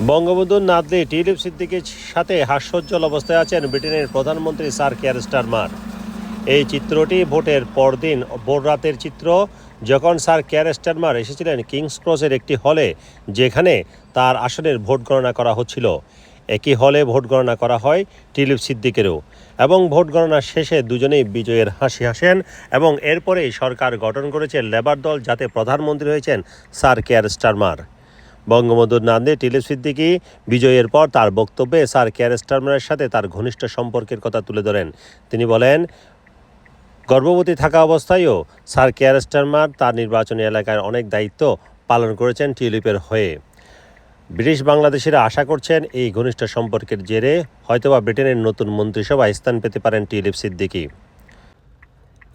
বঙ্গবন্ধু নাতনি টিউলিপ সিদ্দিকির সাথে হাস্যোজ্জ্বল অবস্থায় আছেন ব্রিটেনের প্রধানমন্ত্রী স্যার কেয়ার স্টারমার। এই চিত্রটি ভোটের পরদিন রাতের চিত্র, যখন স্যার কেয়ার স্টারমার এসেছিলেন কিংস ক্রসের একটি হলে, যেখানে তার আসনের ভোট গণনা করা হচ্ছিল। একই হলে ভোট গণনা করা হয় টিলিপ সিদ্দিকেরও এবং ভোট গণনা শেষে দুজনেই বিজয়ের হাসি হাসেন এবং এরপরেই সরকার গঠন করেছে লেবার দল যাতে প্রধানমন্ত্রী হয়েছেন স্যার কেয়ার স্টারমার। বঙ্গবন্ধুর নান্দে টিলিপ সিদ্দিকি বিজয়ের পর তার বক্তব্যে স্যার কেয়ার স্টারমারের সাথে তার ঘনিষ্ঠ সম্পর্কের কথা তুলে ধরেন। তিনি বলেন, গর্ভবতী থাকা অবস্থায়ও স্যার কেয়ার স্টারমার তার নির্বাচনী এলাকার অনেক দায়িত্ব পালন করেছেন টিউলিপের হয়ে। ব্রিটিশ বাংলাদেশিরা আশা করছেন এই ঘনিষ্ঠ সম্পর্কের জেরে হয়তোবা ব্রিটেনের নতুন মন্ত্রিসভায় স্থান পেতে পারেন টিউলিপ সিদ্দিকি।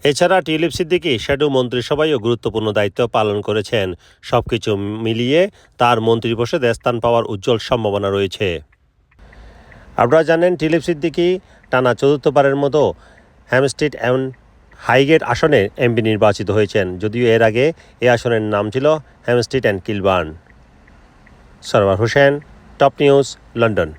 এছাড়া টিউলিপ সিদ্দিকি শ্যাডো মন্ত্রিসভায়ও গুরুত্বপূর্ণ দায়িত্ব পালন করেছেন। সবকিছু মিলিয়ে তার মন্ত্রিপরিষদে স্থান পাওয়ার উজ্জ্বল সম্ভাবনা রয়েছে। আপনারা জানেন টিউলিপ সিদ্দিকি টানা চতুর্থবারের মতো হ্যামস্ট্রিট অ্যান্ড হাইগেট আসনে এমপি নির্বাচিত হয়েছেন। যদিও এর আগে এই আসনের নাম ছিল হ্যামস্ট্রিট and Kilburn. Sarwar Hossain, top news, London.